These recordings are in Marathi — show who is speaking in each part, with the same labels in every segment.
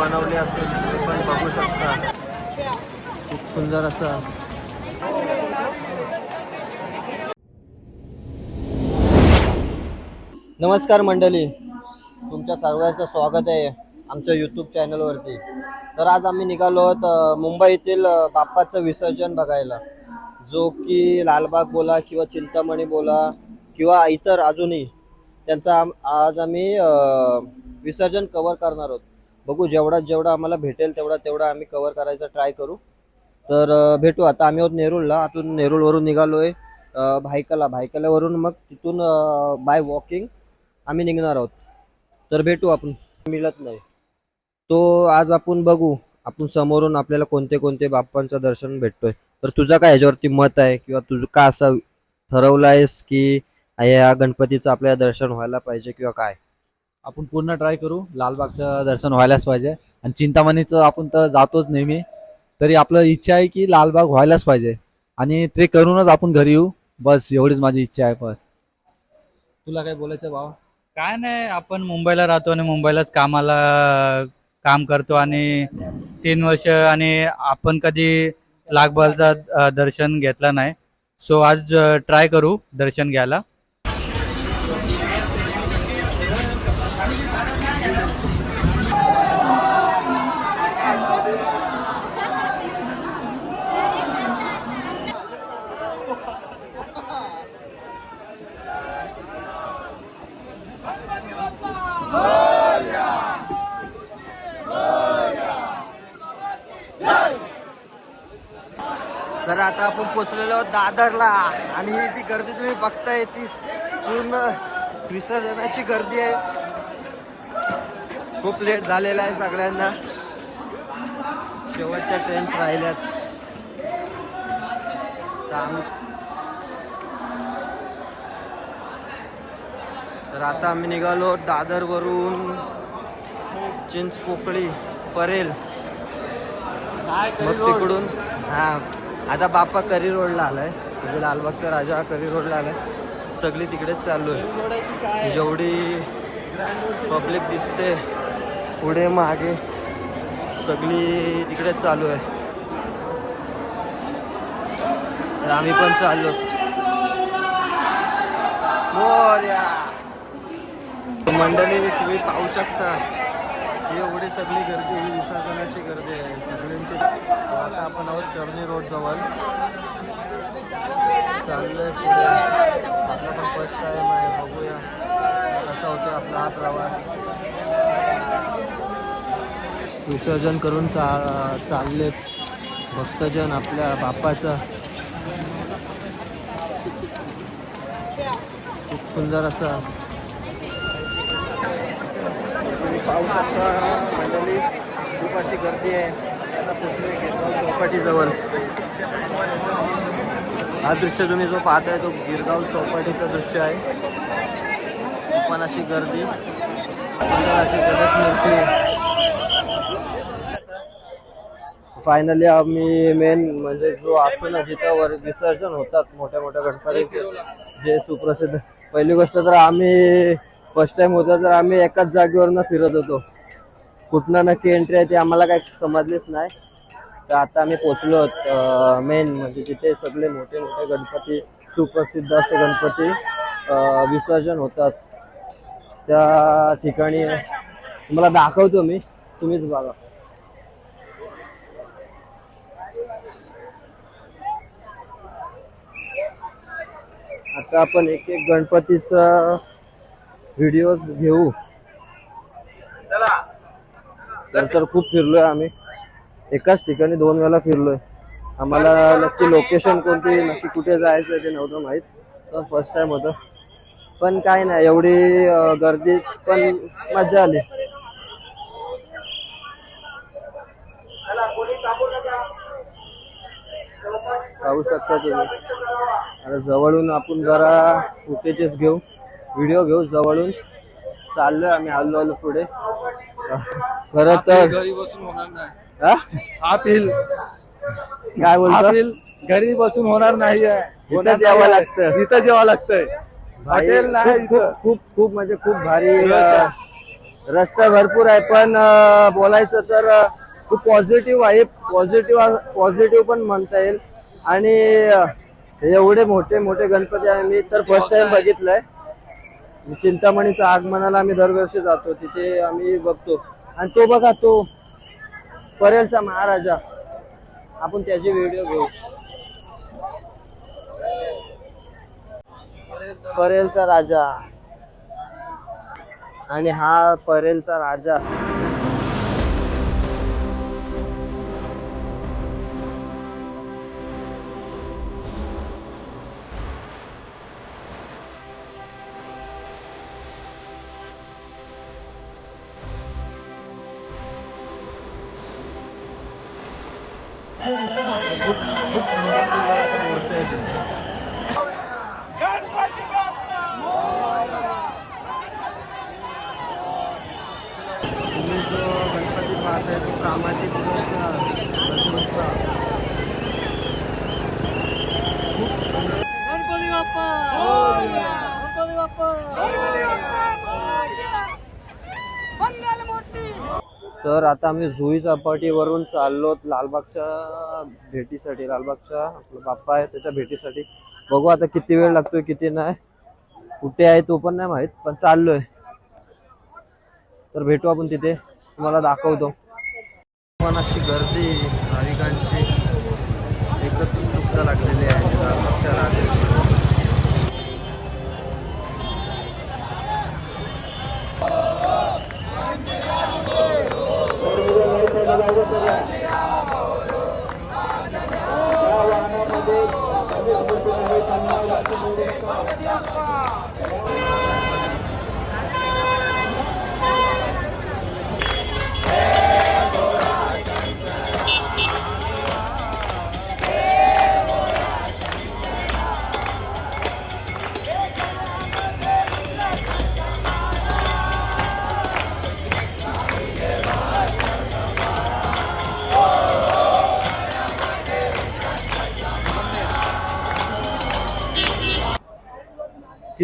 Speaker 1: बनवले असेल ते पण बघू शकता. खूप सुंदर असं. नमस्कार मंडळी. तुमच्या सर्वांचं स्वागत आहे आमच्या यूट्यूब चॅनलवरती तर आज आम्ही निघालो आहोत मुंबईतील बाप्पाचं विसर्जन बघायला. जो की लालबाग बोला किंवा चिंतामणी बोला किंवा इतर अजूनही त्यांचा आज आम्ही विसर्जन कवर करणार आहोत. बघू जेवढा जेवढा आम्हाला भेटेल तेवढा तेवढा आम्ही कवर करायचा ट्राय करू. तर भेटू. आता आम्ही आहोत नेरूळला आतून नेरूळवरून निघालोय. अ, भायकला. भायकल्यावरून मग तिथून बाय वॉकिंग आम्ही निघणार आहोत. तर भेटू आपण. मिळत नाही. तो आज आपण बघू. आपण समोरून आपल्याला कोणते कोणते बाप्पांचं दर्शन भेटतोय. तर तुझा काय ह्याच्यावरती मत आहे? किंवा तुझं का असं ठरवलं आहेस की या गणपतीचं आपल्याला दर्शन व्हायला पाहिजे किंवा काय?
Speaker 2: आपण पूर्ण ट्राय करू. लालबागचं दर्शन व्हायलाच पाहिजे. आणि चिंतामणीचं आपण तर जातोच नेहमी. तरी आपलं इच्छा आहे की लालबाग व्हायलाच पाहिजे. आणि ते करूनच आपण घरी येऊ. बस एवढीच माझी इच्छा आहे बस. तुला काय बोलायचं भावा?
Speaker 3: काय नाही आपण मुंबईला राहतो आणि मुंबईलाच कामाला काम करतो आणि तीन वर्ष आणि आपण कधी लागबालचा दर्शन घेतला नाही. सो आज ट्राय करू दर्शन घ्यायला.
Speaker 1: आता आपण पोचलेलो आहोत दादरला. आणि ही जी गर्दी तुम्ही बघताय ती पूर्ण विसर्जनाची गर्दी आहे. खूप लेट झालेला आहे सगळ्यांना. शेवटच्या ट्रेन्स राहिल्यात. तर आता आम्ही निघालो दादरवरून. चिंचपोकळी परेल. मग तिकडून हा. आता बाप्पा करी रोडला आलाय. म्हणजे लालबागचा राजा करी रोडला आलाय. सगळी तिकडेच चालू आहे. जेवढी पब्लिक दिसते पुढे मागे सगळी तिकडेच चालू आहे. तर आम्ही पण चाललो. मोरया! मंडळी तुम्ही पाहू शकता. एवढी सगळी गर्दी ही विसर्जनाची गर्दी आहे. सगळ्यांची आता आपण आहोत चरणी रोड जवळ. चाललोय पुढे. आपला पण फर्स्ट टाइम आहे बघूया. कसा होतो आपला हा प्रवास. विसर्जन करून चा चाललेत भक्तजन आपल्या बाप्पाचा. खूप सुंदर असा. पाहू शकता मंडळी खूप अशी गर्दी आहे. आता गिरगाव चौपाटीजवळ. हा दृश्य तुम्ही जो पाहताय तो गिरगाव चौपाटीचं दृश्य आहे. पण अशी गर्दी. अशी गणेश मूर्ती फायनली आम्ही मेन म्हणजे जो असतो ना जिथं वर विसर्जन होतात मोठ्या मोठ्या गणपतीचे जे सुप्रसिद्ध. पहिली गोष्ट तर आम्ही फर्स्ट टाइम होतो तर आम्ही एकाच जागेवरनं फिरत होतो. कुठनं नक्की एंट्री आहे ते आम्हाला काही समजलेच नाही. तर आता आम्ही पोचलो मेन म्हणजे जिथे सगळे मोठे मोठे गणपती सुप्रसिद्ध असे गणपती विसर्जन होतात. त्या ठिकाणी तुम्हाला दाखवतो मी तुम्हीच बघा. आता आपण एक एक गणपतीचा व्हिडिओज घेऊ. तर तर खूप फिरलोय आम्ही. एकाच ठिकाणी दोन वेळा फिरलोय. आम्हाला नक्की लोकेशन कोणती नक्की कुठे जायचं ते नव्हतं माहीत. तर फर्स्ट टाइम होतं. पण काय नाही एवढी गर्दी पण मजा आली. पाहू शकता तुम्ही. आता जवळून आपण जरा फुटेजेस घेऊ. व्हिडिओ घेऊ जवळून. चाललोय आम्ही हल्लो हल्लो पुढे. खर तर
Speaker 2: घरी बसून होणार नाही.
Speaker 1: हा? काय बोलतो?
Speaker 2: घरी बसून होणार नाही
Speaker 1: इथंच यावं लागतं.
Speaker 2: इथं जेवा लागतंय.
Speaker 1: भाई,
Speaker 2: हॉटेल नाही
Speaker 1: खूप- खूप खूप खूप म्हणजे खूप भारी. अं, रस्ता भरपूर आहे पण अं, बोलायचं तर अं, खूप पॉझिटिव्ह आहे. पॉझिटिव्ह पॉझिटिव्ह पण म्हणता येईल. आणि अं, एवढे मोठे मोठे गणपती आहे. मी तर फर्स्ट टाइम बघितलंय. चिंतामणीच्या आगमनाला आम्ही दरवर्षी जातो. तिथे आम्ही बघतो. आणि तो बघा तो परेलचा महाराजा. आपण त्याचे व्हिडिओ घेऊ. परेलचा राजा. आणि हा परेलचा राजा. तुम्ही जो गणपती पाहताय तो कामाची गणपतीचा गणपती बाप्पा गणपती तर आता आम्ही जुई चौपाटीवरून चाललो लालबागच्या भेटीसाठी. लालबागच्या आपला बाप्पा आहे त्याच्या भेटीसाठी. बघू आता किती वेळ लागतोय किती नाही. कुठे आहे तो पण नाही माहीत पण चाललोय. तर भेटू आपण तिथे. तुम्हाला दाखवतो. पण अशी गर्दी भाविकांची. एकच सुद्धा लागलेली आहे लालबागच्या राजाची.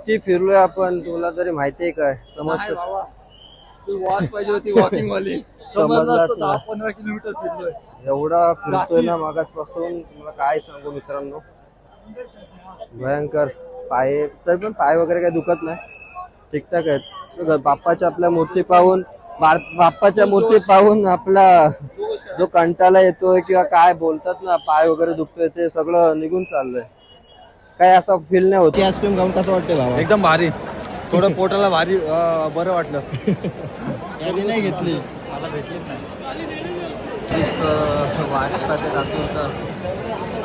Speaker 1: किती फिरलोय आपण तुला तरी माहिती आहे काय? समजत
Speaker 2: वॉच पाहिजे होती वॉकिंग वाली दहा. पंधरा किलोमीटर फिरलोय.
Speaker 1: एवढा फिरतोय ना मागासपासून तुम्हाला काय सांगू मित्रांनो? भयंकर. पाय तरी पण पाय वगैरे काही दुखत नाही. ठीकठाक आहेत. बाप्पाच्या आपल्या मूर्ती पाहून बाप्पाच्या मूर्ती पाहून आपला जो कंटाळा येतोय किंवा काय बोलतात ना पाय वगैरे दुखतोय ते सगळं निघून चाललंय. काय असं फील नाही होत. आईस्क्रीम खाऊन कसं वाटतं भावा?
Speaker 2: एकदम भारी. थोडं पोटाला भारी अं, बरं वाटलं.
Speaker 1: त्याने नाही घेतली.
Speaker 2: मला भेटलीच नाही.
Speaker 1: एक वाट आहेत आतुरता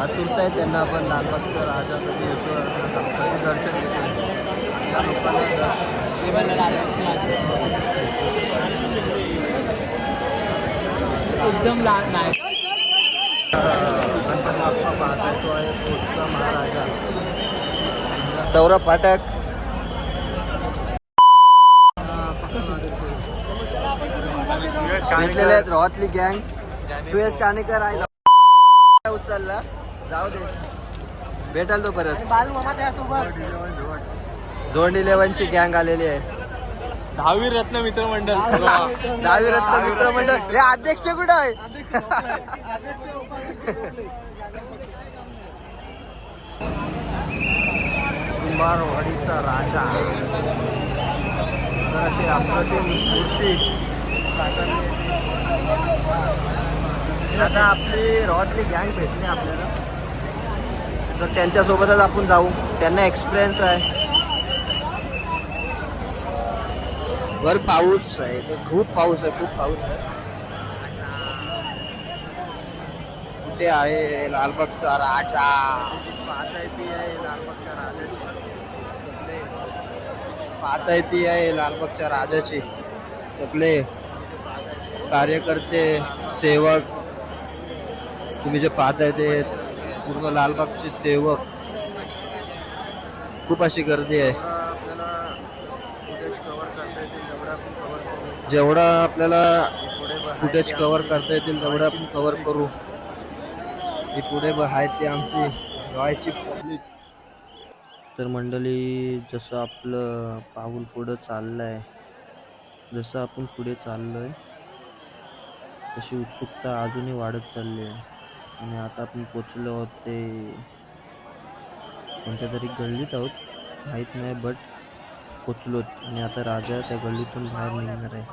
Speaker 1: आतुरता आहे त्यांना आपण लालबागचा राजा कधी येतो आणि दर्शन घेतो. त्या लोकांना दर्शन
Speaker 3: एकदम लहान नाही.
Speaker 1: तो आहे महाराजा सौरभ फाटक. भेटलेले आहेत रोहातली गँग. सुयश कानेकर आहे. उचलला. जाऊ दे. भेटाल तो परत. जोड इलेव्हनची गँग आलेली आहे.
Speaker 3: दहावी रत्न मित्र मंडळ
Speaker 1: दहावी रत्न मित्र मंडळ हे अध्यक्ष कुठं आहे? कुंभारवाडीचा राजा. तर असे अप्रतिम मूर्ती साकारली. आता आपली रॉटली गँग भेटली आपल्याला. तर त्यांच्यासोबतच आपण जाऊ. त्यांना एक्सपिरियन्स आहे. वर पाऊस आहे. खूप पाऊस आहे खूप पाऊस आहे. कुठे आहे लालबागचा राजा. पाहताय ती आहे लालबागच्या राजाची. ती आहे लालबागच्या राजाची. सगळे कार्यकर्ते सेवक. तुम्ही जे पाहताय ते पूर्ण लालबागचे सेवक. खूप अशी गर्दी आहे. जेवढा आपल्याला फुटेज कव्हर करता येतील तेवढं आपण कव्हर करू. हे पुढे आहे ते आमची रॉयची पब्लिक तर मंडळी जसं आपलं पाऊल पुढं चाललं आहे जसं आपण पुढे चाललो आहे तशी उत्सुकता अजूनही वाढत चालली आहे आणि आता आपण पोचलो आहोत ते कोणत्या तरी गल्लीत आहोत माहीत नाही बट पोचलोत. आणि आता राजा त्या गल्लीतून बाहेर निघणार आहे.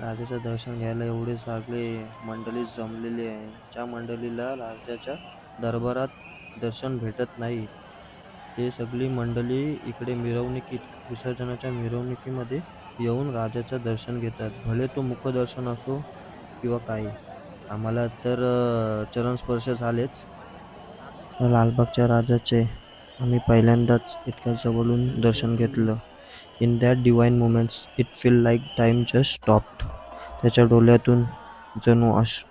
Speaker 1: राजाचं दर्शन घ्यायला एवढे सगळे मंडळी जमलेली आहे. ज्या मंडळीला राजाच्या दरबारात दर्शन भेटत नाही ते सगळी मंडळी इकडे मिरवणुकीत विसर्जनाच्या मिरवणुकीमध्ये येऊन राजाचं दर्शन घेतात. भले तो मुखदर्शन असो किंवा काही. आम्हाला तर चरणस्पर्श झालेच. लालबागच्या राजाचे आम्ही पहिल्यांदाच इतक्या जवळून दर्शन घेतलं. In that divine moments it feel like time just stopped त्याच्या डोळ्यातून जणू आश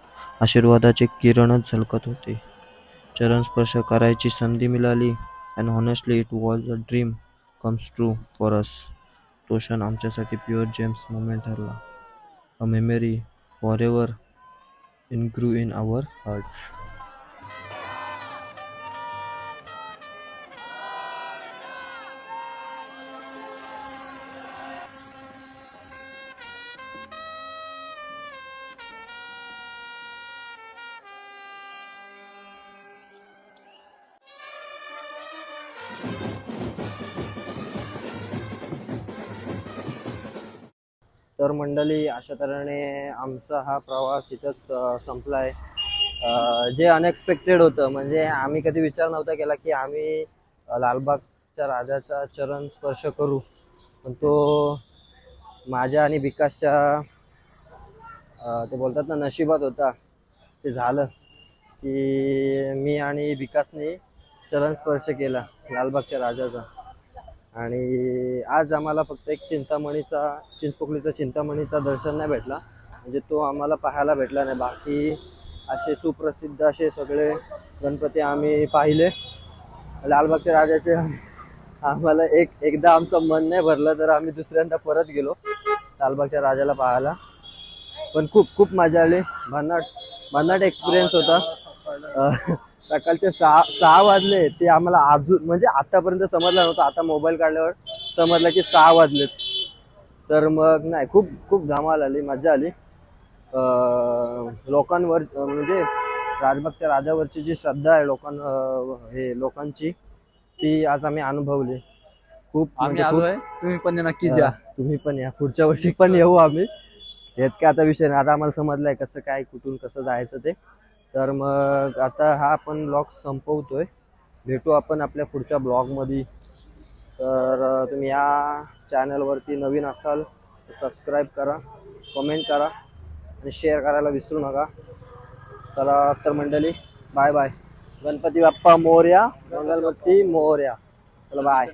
Speaker 1: आशीर्वादाचे किरणच झलकत होते. चरणस्पर्श करायची संधी मिळाली and honestly it was a dream comes true for us तो क्षण आमच्यासाठी प्युअर जेम्स मुमेंट ठरला. A memory for ever in grew in our hearts तर मंडळी अशा तऱ्हेने आमचा हा प्रवास इथंच संपला आहे जे अनएक्सपेक्टेड होतं म्हणजे आम्ही कधी विचार नव्हता केला की आम्ही लालबागच्या राजाचा चरण स्पर्श करू. पण तो माझ्या आणि विकासच्या ते बोलतात ना नशिबात होता. ते झालं की मी आणि विकासने चरण स्पर्श केला लालबागच्या राजाचा. आणि आज आम्हाला फक्त एक चिंतामणीचा चिंचपोकलीचा चिंतामणीचा दर्शन नाही भेटला. म्हणजे तो आम्हाला पाहायला भेटला नाही. बाकी असे सुप्रसिद्ध असे सगळे गणपती आम्ही पाहिले. लालबागच्या राजाचे आम्हाला एक एकदा आमचं मन नाही भरलं तर आम्ही दुसऱ्यांदा परत गेलो लालबागच्या राजाला पाहायला. पण खूप खूप मजा आली. भन्नाट भन्नाट एक्सपिरियन्स होता. सकाळचे सहा सहा वाजले ते आम्हाला अजून म्हणजे आतापर्यंत समजलं नव्हतं. आता मोबाईल काढल्यावर समजलं की सहा वाजलेत. तर मग नाही खूप खूप धमाल आली मजा आली. लोकांवर म्हणजे राजबागच्या राजावरची जी श्रद्धा आहे लोकां हे लोकांची ती आज आम्ही अनुभवली. खूप
Speaker 2: आम्ही
Speaker 1: म्हणजे
Speaker 2: आलोय. तुम्ही पण नक्कीच या.
Speaker 1: तुम्ही पण या. पुढच्या वर्षी पण येऊ आम्ही. येत काय आता विषय नाही. आता आम्हाला समजलंय कसं काय कुठून कसं जायचं ते. तर मग आता हा आपण ब्लॉग संपवतोय. भेटू आपण आपल्या पुढच्या ब्लॉगमध्ये. तर तुम्ही या चॅनलवरती नवीन असाल तर सबस्क्राईब करा कमेंट करा आणि शेअर करायला विसरू नका. चला तर मंडळी बाय बाय. गणपती बाप्पा मोर्या मंगलपती मोर्या. चला बाय.